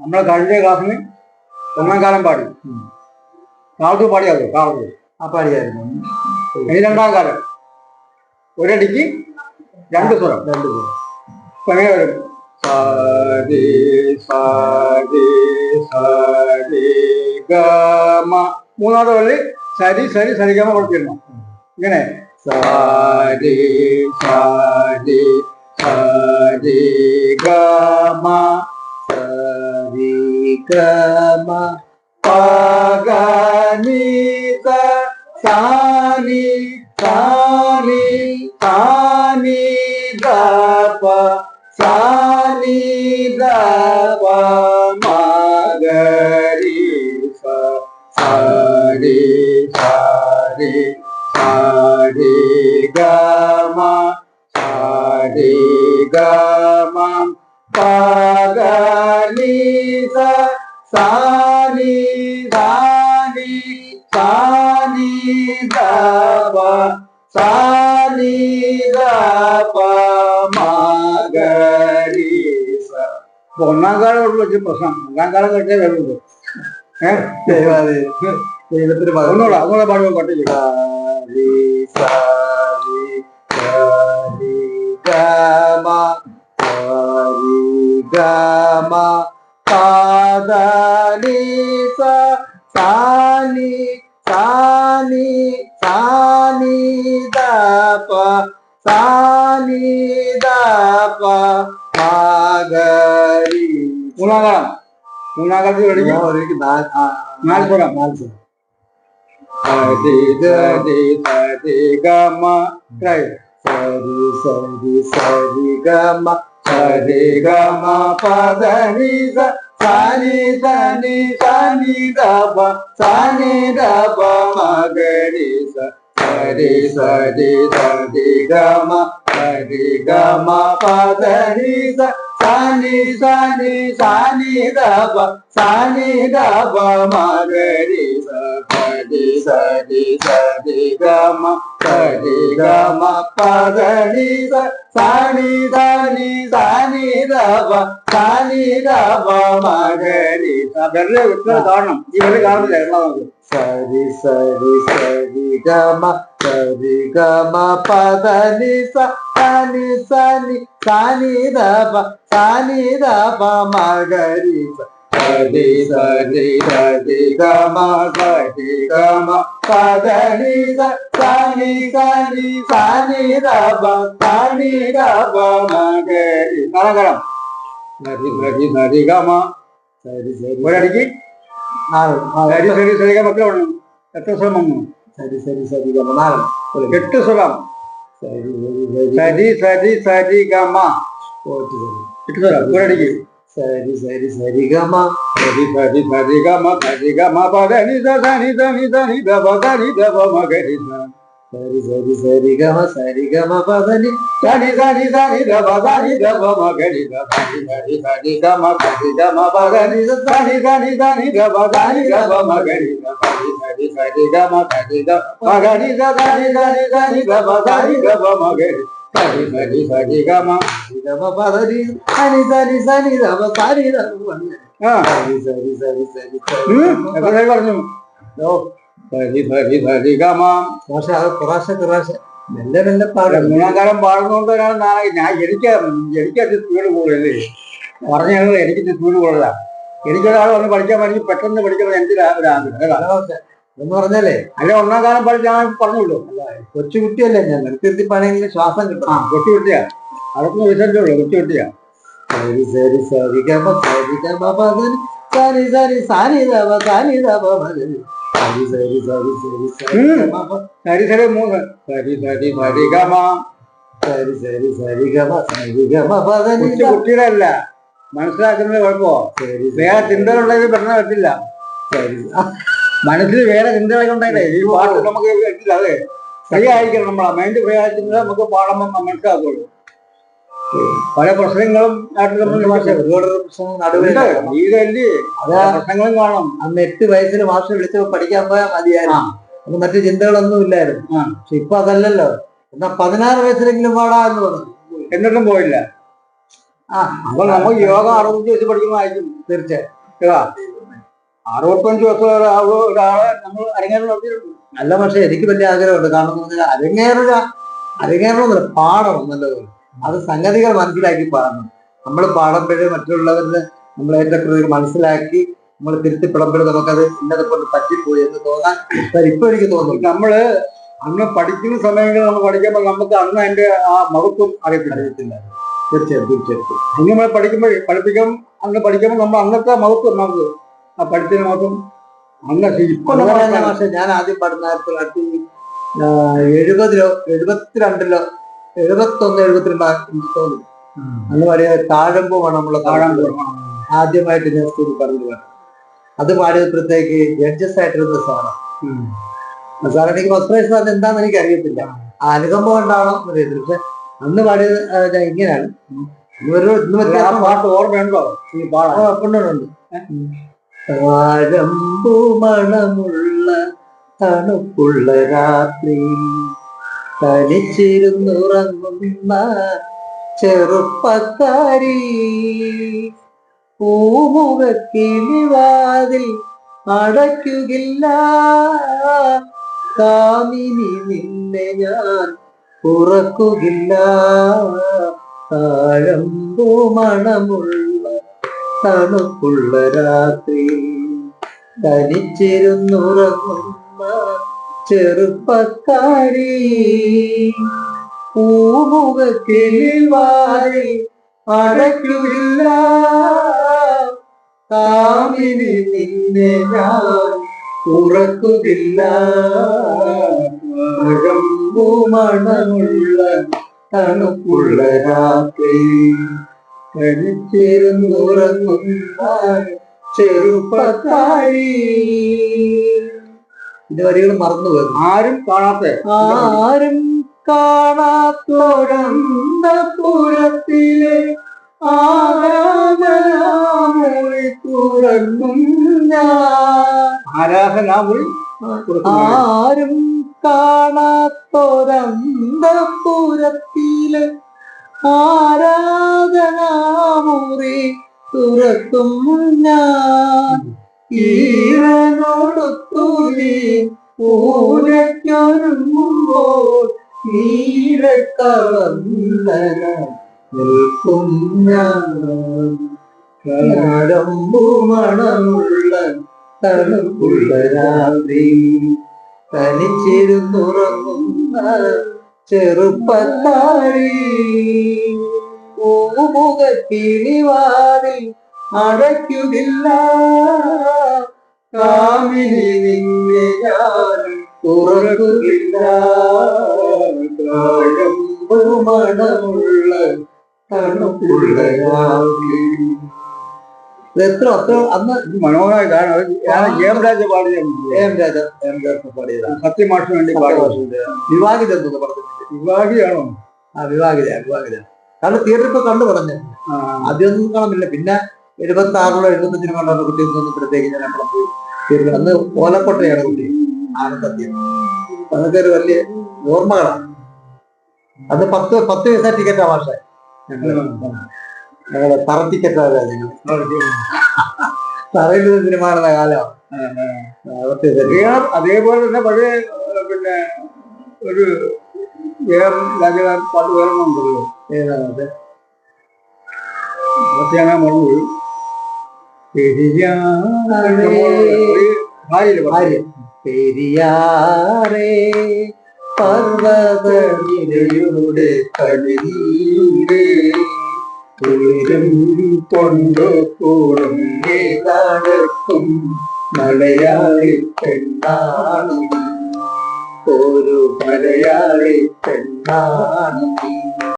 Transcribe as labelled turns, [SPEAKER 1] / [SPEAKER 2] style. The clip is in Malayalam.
[SPEAKER 1] നമ്മളെ കഴിഞ്ഞ ക്ലാസ്സിന് ഒന്നാം കാലം പാടി. കാവത്ത് പാടിയാതോ കാവത്ത്
[SPEAKER 2] ആ പാടിയായിരുന്നു.
[SPEAKER 1] ഇനി രണ്ടാം കാലം. ഒരടിക്ക് രണ്ട് സ്വരം.
[SPEAKER 2] രണ്ട്
[SPEAKER 1] സ്വരം. എങ്ങനെ വരും? സരി സാരി സാരി ഗമ. മൂന്നാമത്തെ വള്ളി സരി സരി സരിഗമ കൊടുത്തിരുന്നു. ഇങ്ങനെ. സരി സരി സരി ഗമ.
[SPEAKER 2] സരി ഗമ
[SPEAKER 1] പഗനീത സാനി സാനി സാനി ദപ സാനി ദപ മഗരി സ സാരി സാരി സാനി ഒന്നാം കാലം വെച്ച പ്രശ്നം. ഒന്നാം കാലം കേട്ടേ വരുള്ളൂ. ഏഹ്
[SPEAKER 2] ദൈവത്തിന്
[SPEAKER 1] ഒന്നുകൂടെ ഒന്നുകൂടെ പാടുമ്പോൾ പട്ടില്ല?
[SPEAKER 2] സരി സരി സരി ഗമ സരി ഗമ പാദനി സ സാനി സാനി സാനി ദപ സാനി ദപ മഗരി
[SPEAKER 1] മൂന്നാം കാലം മൂന്നാം കാലത്തിൽ പഠിക്കും
[SPEAKER 2] ഒരിക്കൽ നാല് ആ,
[SPEAKER 1] നാല് സ്വരം
[SPEAKER 2] നാല് സ്വരം
[SPEAKER 1] സരി സരി സരി ഗമ ട്രൈ
[SPEAKER 2] സരി സരി സരി ഗമ
[SPEAKER 1] സരി ഗമ പദനി സ സാനി സാനി സാനി ദപ സാനി ദപ മഗരി സ സരി സരി സരി ഗമ സരി ഗമ പദനി സ സാനി സാനി സാനി ദപ സാനി ദപ മഗരി സ സരി സരി സരി ഗമ സരി ഗമ സ സാനി സാനി സാനി ദപ സാനി ദപ മഗരി സ. വെറുതെ വിട്ടത് കാണണം ഈ വെറുതെ കാണുന്നില്ല എല്ലാം നമുക്ക്
[SPEAKER 2] സരി സരി സരി ഗമ സരി ഗമ പദനി സ. സാനി സാനി സാനി ദപ സാനി ദപ മഗരി സ
[SPEAKER 1] സരി സരി സരി ഗമ സരി ഗമ പദനി സ സാനി സാനി സാനി ദപ സാനി ദപ മഗരി കലകലം സരി സരി സരി ഗമ
[SPEAKER 2] സരി സരി
[SPEAKER 1] ഒരടിക്ക്
[SPEAKER 2] നാല്
[SPEAKER 1] സരി സരി സരി ഗമ എത്ര വേണം എത്ര സ്വരം വന്നു
[SPEAKER 2] സരി സരി സരി ഗമ നാല്
[SPEAKER 1] എട്ട് സ്വരം
[SPEAKER 2] സരി സരി സരി
[SPEAKER 1] സരി സരി സരി ഗമ
[SPEAKER 2] പോയിട്ട് സരി
[SPEAKER 1] എട്ട് സ്വരം ഒരടിക്ക്
[SPEAKER 2] സരി സരി സരി ഗമ
[SPEAKER 1] സരി സരി സരി ഗമ സരി ഗമ
[SPEAKER 2] സരി സരി ഗമ സരി ഗമ പദനി
[SPEAKER 1] സനി സനി സനി ഗമ സനി ഗമ സ സനി സനി സനി ഗമ സനി ഗമ പദനി സ സനി സനി ഗമ ദപ ഗമ സനി സനി സനി ഗമ സനി ദപ മഗരി സ സനി സനി ഗമ സനി ദപ മഗരി സനി സനി സനി ഗമ
[SPEAKER 2] ഗമ പദനി സനി സനി സനി ഗമ സനി ഗമ
[SPEAKER 1] ആ
[SPEAKER 2] സരി സരി സരി സരി
[SPEAKER 1] പറഞ്ഞു
[SPEAKER 2] ഓ
[SPEAKER 1] സരി സരി സരി ഗമ.
[SPEAKER 2] പക്ഷെ അത് കുറേശ്ശെ കുറേശ്ശെ മെല്ലെ മെല്ലെ പാടും.
[SPEAKER 1] മൂന്നാം കാലം പാടുന്നതുകൊണ്ട് ഒരാൾ നാളെ ഞാൻ എനിക്ക് എനിക്കത് സ്പീഡ് കൂടുതലേ പറഞ്ഞത് എനിക്ക് സ്പീഡ് കൂടുതലാ. എനിക്കൊരാൾ വന്ന് പഠിക്കാൻ പറ്റി പെട്ടെന്ന് പഠിക്കണം എനിക്ക് കേട്ടോ.
[SPEAKER 2] എന്ന് പറഞ്ഞല്ലേ
[SPEAKER 1] അല്ല ഒന്നാം കാലം പഠിച്ച ഞാൻ പറഞ്ഞുള്ളൂ.
[SPEAKER 2] കൊച്ചു കുട്ടിയല്ലേ ഞാൻ. നിർത്തി പണിയെങ്കിലും ശ്വാസം
[SPEAKER 1] ആ
[SPEAKER 2] കിട്ടണം.
[SPEAKER 1] കൊച്ചു കുട്ടിയാ അതൊക്കെ വിസർജേ ഉള്ളൂ കൊച്ചു കുട്ടിയാ
[SPEAKER 2] സരി സരി സരി ഗമ സരി ഗമ സരി സരി സരി സരി സരി സരി സരി
[SPEAKER 1] ഉം.
[SPEAKER 2] ഗമ പ-
[SPEAKER 1] സരി സരി മൂന്ന് സരി സരി സരി ഗമ
[SPEAKER 2] സരി സരി സരി ഗമ സരി ഗമ പദനി
[SPEAKER 1] കൊച്ചു കുട്ടിയുടെ അല്ല മനസ്സിലാക്കുന്നത് കുഴപ്പമോ?
[SPEAKER 2] ശരി
[SPEAKER 1] വേറെ ചിന്തകളുണ്ടെങ്കിൽ പെട്ടെന്ന് പറ്റില്ല
[SPEAKER 2] ശരി
[SPEAKER 1] മനസ്സിൽ വേറെ ചിന്തകളൊക്കെ ഉണ്ടെങ്കിലേ ഈ പാട്ട് നമുക്ക് പറ്റില്ല അതെ ഫ്രീ ആയിരിക്കണം നമ്മളെ. മൈൻഡ് ഫ്രീ ആയിരിക്കുന്നത് നമുക്ക് പാടുമ്പോൾ മനസ്സിലാക്കുള്ളൂ പല പ്രശ്നങ്ങളും
[SPEAKER 2] ഒരുപാട് പ്രശ്നങ്ങൾ
[SPEAKER 1] പ്രശ്നങ്ങളും കാണും.
[SPEAKER 2] അന്ന് എട്ട് വയസ്സിൽ മാസ്റ്റർ വിളിച്ചപ്പോ പഠിക്കാൻ പോയാൽ മതിയായിരുന്നു. അപ്പൊ മറ്റു ചിന്തകളൊന്നും ഇല്ലായിരുന്നു. പക്ഷെ ഇപ്പൊ അതല്ലല്ലോ. എന്നാ പതിനാറ് വയസ്സിലെങ്കിലും പാടാ എന്ന് പറഞ്ഞു.
[SPEAKER 1] എന്നിട്ടും പോയില്ല.
[SPEAKER 2] ആ.
[SPEAKER 1] അപ്പൊ നമുക്ക് യോഗ അറുപത്തഞ്ച് വയസ്സ് പഠിക്കുമ്പോഴായിരിക്കും
[SPEAKER 2] തീർച്ചയായും.
[SPEAKER 1] അറുപത്തഞ്ച് വയസ്സ് ഒരാളെ നമ്മൾ അരങ്ങേറ്റം നടത്തിയിട്ടുണ്ട്.
[SPEAKER 2] അല്ല പക്ഷെ എനിക്ക് വലിയ ആഗ്രഹമുണ്ട്. കാരണം എന്ന് പറഞ്ഞാൽ അരങ്ങേറുക അരങ്ങേറണമെന്നില്ല പാടണം നല്ലതുപോലെ അത് സംഗതികൾ മനസ്സിലാക്കി പാടണം. നമ്മൾ പാടുമ്പോഴേ മറ്റുള്ളവരുടെ നമ്മൾ അതിന്റെ മനസ്സിലാക്കി നമ്മൾ തിരുത്തിപ്പെടുമ്പോഴും നമുക്കത് ഇന്നത് കൊണ്ട് പറ്റിപ്പോയി എന്ന് തോന്നാൻ ഇപ്പൊ എനിക്ക് തോന്നുന്നു.
[SPEAKER 1] നമ്മൾ അന്ന് പഠിക്കുന്ന സമയങ്ങളിൽ നമ്മൾ പഠിക്കുമ്പോൾ നമുക്ക് അന്ന് അതിന്റെ ആ മഹത്വം അറിയത്തില്ല.
[SPEAKER 2] തീർച്ചയായും തീർച്ചയായും
[SPEAKER 1] ഇനി നമ്മൾ പഠിക്കുമ്പോൾ പഠിപ്പിക്കും അന്ന് പഠിക്കുമ്പോൾ നമ്മൾ അന്നത്തെ മഹത്വം നമുക്ക് ആ പഠിച്ചതിന് മഹത്വം അന്ന് ഇപ്പൊ നമ്മൾ
[SPEAKER 2] ഞാൻ ആദ്യം പഠിച്ച ആയിരത്തി തൊള്ളായിരത്തി എഴുപതിലോ എഴുപത്തിരണ്ടിലോ എഴുപത്തൊന്ന് എഴുപത്തിരണ്ട് എനിക്ക് തോന്നുന്നു അന്ന് പാടിയ താഴമ്പോ നമ്മളെ താഴമ്പോ. ആദ്യമായിട്ട് ഞാൻ സ്കൂളിൽ പറഞ്ഞു പാട്ട് അത് പാടിയപ്പോഴത്തേക്ക് ജഡ്ജസ് ആയിട്ടിരുന്ന സാറാണ് സാർ എനിക്ക് ഫസ്റ്റ് പ്രൈസ് സാറിന് എന്താണെന്ന് എനിക്ക് അറിയത്തില്ല. ആ. അനുകമ്പം കൊണ്ടാണോ എന്ന് അറിയത്തില്ല. പക്ഷെ അന്ന് പാടിയത് ഞാൻ ഇങ്ങനെയാണ്. ഒരു
[SPEAKER 1] പാട്ട് ഓർമ്മയുണ്ടോ? ഈ
[SPEAKER 2] കൊണ്ടുണ്ട് മണമുള്ള തണുപ്പുള്ള രാത്രി. തനിച്ചിരുന്നുറങ്ങുന്ന ചെറുപ്പക്കാരി. പൂമുഖ കിളിവാതിൽ അടയ്ക്കുകില്ല കാമിനി നിന്നെ ഞാൻ ഉറക്കുകില്ല താഴമ്പൂ മണമുള്ള തണുപ്പുള്ള രാത്രി തനിച്ചിരുന്നുറങ്ങുന്ന ചെറുപ്പക്കാരി. പൂമുഖ വാരി അടയ്ക്കില്ല കാമിനി നിന്നെ ഞാൻ ഉറക്കുകില്ല. മണമുള്ള തണുപ്പുള്ള രാത്രി. കഴിച്ചിരുന്നുറങ്ങുന്ന ചെറുപ്പക്കാരി. ഇത് വരികൾ മറന്നു പോകും
[SPEAKER 1] ആരും കാണാത്ത
[SPEAKER 2] ആരും കാണാത്തൊരന്തപുരത്തിലെ ആരാധനാമുറി തുറന്നും ഞാൻ.
[SPEAKER 1] ആരാധനാമുറി
[SPEAKER 2] ആരും കാണാത്തോരന്തപുരത്തിലെ ആരാധനാമുറി തുറക്കും ഞാൻ. ഈരനോടൊത്തുനി പൂരയ്ക്കൊരുങ്ങുമ്പോൾ നീരക്കവന്നന നിൽക്കും ഞാൻ കാരമ്പു മണമുള്ള അടയ്ക്കുകില്ല കാമിനി നിന്നെ ഞാൻ തുറക്കുകില്ല കാഴമ്പു മണമുള്ള തണുപ്പുള്ള എത്ര അത്ര അന്ന്
[SPEAKER 1] മനോഹരമായ ഗാനം ഞാൻ ഞാൻ രാജ പാടിയ
[SPEAKER 2] എം രാജ എം രാജ പാടിയതാണ്
[SPEAKER 1] സത്യമാഷിന് വേണ്ടി പാടിയ
[SPEAKER 2] വിവാഹിത എന്തോ പറഞ്ഞിട്ട്
[SPEAKER 1] വിവാഹിയാണോ?
[SPEAKER 2] ആ വിവാഹിത വിവാഹിത കാരണം തിയേറ്ററിൽ ഇപ്പൊ കണ്ടു പറഞ്ഞു. ആദ്യമൊന്നും കാണുന്നില്ല. പിന്നെ എഴുപത്തി ആറിലോ എഴുപത്തഞ്ചിനോ കണ്ടാണ് കുട്ടി പ്രത്യേകിച്ച് ഞാൻ അവിടെ പോയി അന്ന് ഓലക്കോട്ടയാണ് കുട്ടി ആനന്ദത്യം അതൊക്കെ ഒരു വലിയ ഓർമ്മകളാണ്. അത് പത്ത് പത്ത് പൈസ ടിക്കറ്റാ ഭാഷ ഞങ്ങൾ തറ ടിക്കറ്റാണ് ഞങ്ങൾ തറയിൽ നിന്ന് സിനിമ കാണുന്ന കാലമാണ്
[SPEAKER 1] അതേപോലെ തന്നെ പഴയ പിന്നെ ഒരു വേറെ രാജകാരൻ പാട്ട് വേറെ ഉണ്ടല്ലോ.
[SPEAKER 2] ഏതാണ് അത്?
[SPEAKER 1] അതൊക്കെ ഞാൻ മറന്നുപോയി പെരിയാറേ. ഒരു ഭാര്യയില്ലേ പാട്ട്?
[SPEAKER 2] ഭാര്യ പെരിയാറേ പർവതനിരയുടെ കളിയിലേ
[SPEAKER 1] ഉയരം കൊണ്ടു കൂടും
[SPEAKER 2] നടക്കും മലയാളി പെണ്ണാണ് ഒരു മലയാളി പെണ്ണാണ്.